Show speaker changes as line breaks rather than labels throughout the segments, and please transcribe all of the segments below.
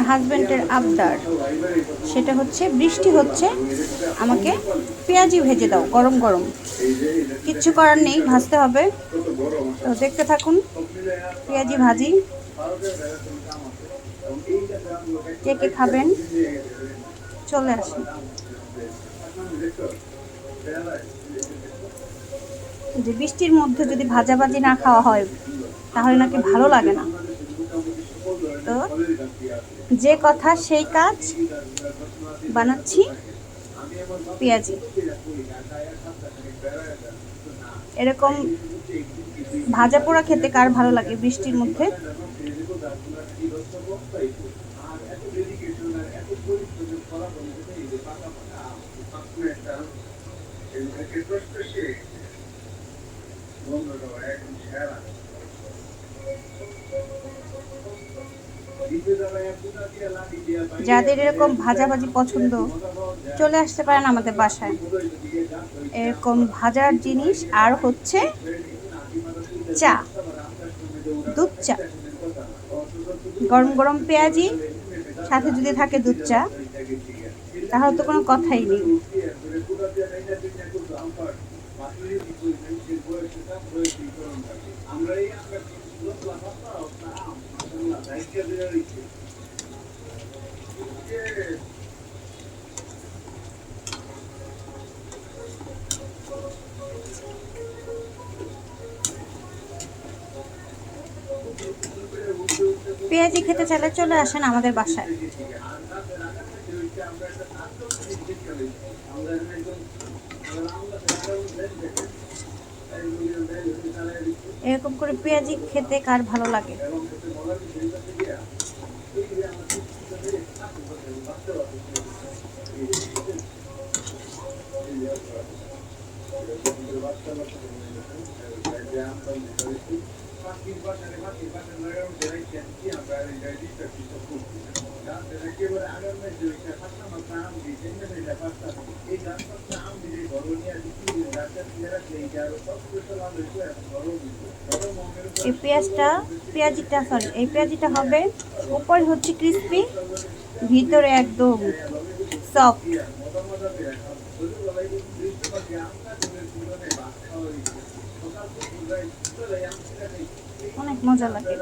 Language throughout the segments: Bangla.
আমার হাজব্যান্ডের আবদার। সেটা হচ্ছে, বৃষ্টি হচ্ছে, আমাকে পেঁয়াজি ভেজে দাও, গরম গরম। কিচ্ছু করার নেই, ভাজতে হবে। তো দেখতে থাকুন, পেঁয়াজি ভাজি। কে কে খাবেন? চলে আসুন। যে বৃষ্টির মধ্যে যদি ভাজাভাজি না খাওয়া হয়, তাহলে নাকি ভালো লাগে না। তো যে কথা সেই কাজ। বানাচ্ছি পেঁয়াজি। এরকম ভাজা পোড়া খেতে কার ভালো লাগে বৃষ্টির মধ্যে? যাদের এরকম ভাজাভাজি পছন্দ, চলে আসতে পারেন আমাদের বাসায়। এরকম ভাজার জিনিস আর হচ্ছে চা, দুধ চা। গরম গরম পেঁয়াজি, সাথে যদি থাকে দুধ চা, তাহলে তো কোনো কথাই নেই। পেঁয়াজি খেতে চাইলে চলে আসেন আমাদের বাসায়। এরকম করে পেঁয়াজি খেতে কার ভালো লাগে? এই পেঁয়াজটা পেঁয়াজিটা সরি এই পেঁয়াজিটা হবে উপরে হচ্ছে ক্রিস্পি ভিতরে একদম সফট অনেক মজা লাগে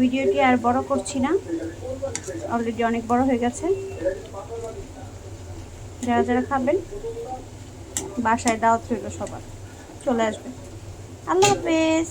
ভিডিওটি আর বড় করছি না। অলরেডি অনেক বড় হয়ে গেছে। যারা যারা খাবেন বাসায় দাওয়াত রইল সবার। চলে আসবে। আল্লাহ হাফেজ।